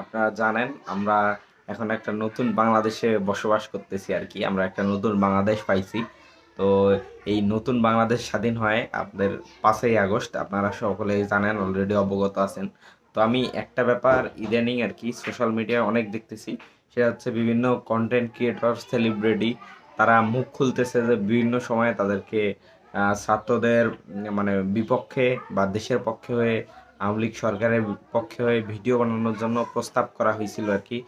আপনারা জানেন, আমরা এখন একটা নতুন বাংলাদেশে বসবাস করতেছি আর কি। আমরা একটা নতুন বাংলাদেশ পাইছি। তো এই নতুন বাংলাদেশ স্বাধীন হয় আপনাদের পাঁচই আগস্ট। আপনারা সকলেই জানেন অলরেডি অবগত আছেন। তো আমি একটা ব্যাপার ইদানিং আর কি সোশ্যাল মিডিয়ায় অনেক দেখতেছি। সেটা হচ্ছে বিভিন্ন কন্টেন্ট ক্রিয়েটর সেলিব্রিটি তারা মুখ খুলতেছে যে বিভিন্ন সময়ে তাদেরকে ছাত্রদের মানে বিপক্ষে বা দেশের পক্ষে হয়ে আওয়ামী লীগ সরকারের পক্ষে হয়ে ভিডিও বানানোর জন্য প্রস্তাব করা হয়েছিল আর কি।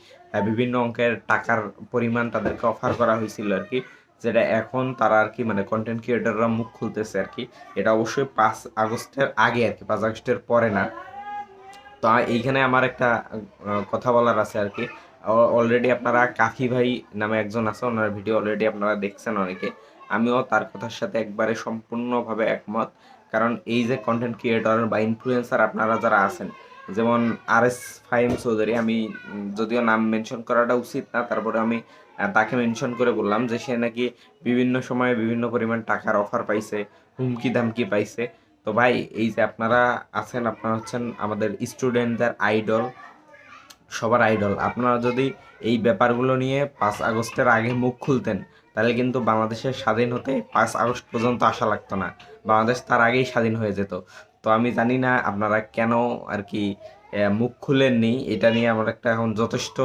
বিভিন্ন অঙ্কের টাকার পরিমাণ তাদেরকে অফার করা হয়েছিল আর কি, যেটা এখন তারা আর কি মানে কন্টেন্ট ক্রিয়েটাররা মুখ খুলতেছে আর কি। এটা অবশ্যই পাঁচ আগস্টের আগে আর কি, পাঁচ আগস্টের পরে না। তো এইখানে আমার একটা কথা বলার আছে আর কি। অলরেডি আপনারা কাফি ভাই নামে একজন আছে, ওনার ভিডিও অলরেডি আপনারা দেখছেন অনেকে। আমিও তার কথার সাথে একবারে সম্পূর্ণভাবে একমত। কারণ এই যে কন্টেন্ট ক্রিয়েটর বা ইনফ্লুয়েন্সার আপনারা যারা আছেন, যেমন আর এস ফাহিম চৌধুরী, আমি যদিও নাম মেনশন করাটা উচিত না তারপরে আমি তাকে মেনশন করে বললাম যে সে নাকি বিভিন্ন সময়ে বিভিন্ন পরিমাণ টাকার অফার পাইছে, হুমকি ধামকি পাইছে। তো ভাই, এই যে আপনারা আছেন, আপনারা হচ্ছেন আমাদের স্টুডেন্টদের আইডল সবার আইডল। আপনারা যদি এই ব্যাপারগুলো নিয়ে পাঁচ আগস্টের আগে মুখ খুলতেন, তাহলে কিন্তু বাংলাদেশের স্বাধীন হতে পাঁচ আগস্ট পর্যন্ত আসা লাগতো না। বাংলাদেশ তার আগেই স্বাধীন হয়ে যেত। তো আমি জানি না আপনারা কেন আর কি মুখ খুলেননি। এটা নিয়ে আমার একটা এখন যথেষ্ট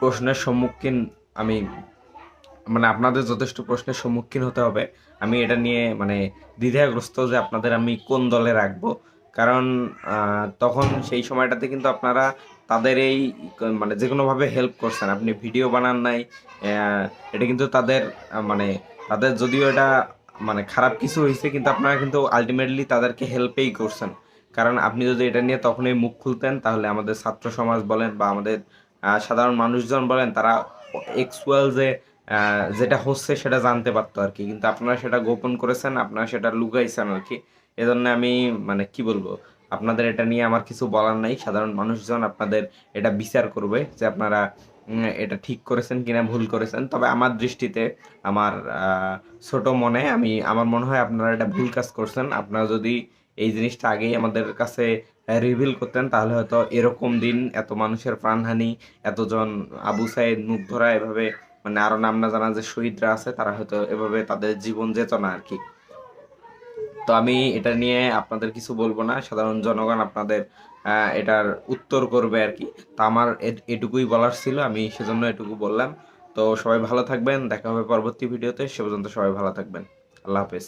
প্রশ্নের সম্মুখীন আমি মানে আপনাদের যথেষ্ট প্রশ্নের সম্মুখীন হতে হবে। আমি এটা নিয়ে মানে দ্বিধাগ্রস্ত যে আপনাদের আমি কোন দলে রাখব। কারণ তখন সেই সময়টাতে কিন্তু আপনারা তাদের এই মানে যে কোনোভাবে হেল্প করছেন। আপনি ভিডিও বানান নাই এটা কিন্তু তাদের মানে তাদের যদিও এটা মানে খারাপ কিছু হয়েছে কিন্তু আপনারা কিন্তু আলটিমেটলি তাদেরকে হেল্পেই করছেন। কারণ আপনি যদি এটা নিয়ে তখনই মুখ খুলতেন, তাহলে আমাদের ছাত্র সমাজ বলেন বা আমাদের সাধারণ মানুষজন বলেন, তারা এক্সুয়াল যে যেটা হচ্ছে সেটা জানতে পারতো আর কি। কিন্তু আপনারা সেটা গোপন করেছেন, আপনারা সেটা লুকাইছেন আর কি। এজন্য আমি মানে কি বলব, আপনাদের এটা নিয়ে আমার কিছু বলার নাই। সাধারণ মানুষজন আপনাদের এটা বিচার করবে যে আপনারা এটা ঠিক করেছেন কিনা, ভুল করেছেন। তবে আমার দৃষ্টিতে, আমার ছোট মনে আমি, আমার মনে হয় আপনারা এটা ভুল কাজ করছেন। আপনারা যদি এই জিনিসটা আগেই আমাদের কাছে রিভিল করতেন, তাহলে হয়তো এরকম দিন, এত মানুষের প্রাণহানি, এতজন আবু সাইদ ধরা এভাবে মানে আরও নাম না জানা যে শহীদরা আছে, তারা হয়তো এভাবে তাদের জীবন যেত না আর কি। তো আমি এটা নিয়ে আপনাদের কিছু বলব না। সাধারণ জনগণ আপনাদের এটার উত্তর করবে আর কি। তো আমার এটুকুই বলার ছিল, আমি সেজন্য এটুকু বললাম। তো সবাই ভালো থাকবেন, দেখা হবে পরবর্তী ভিডিওতে। সে পর্যন্ত সবাই ভালো থাকবেন। আল্লাহ হাফেজ।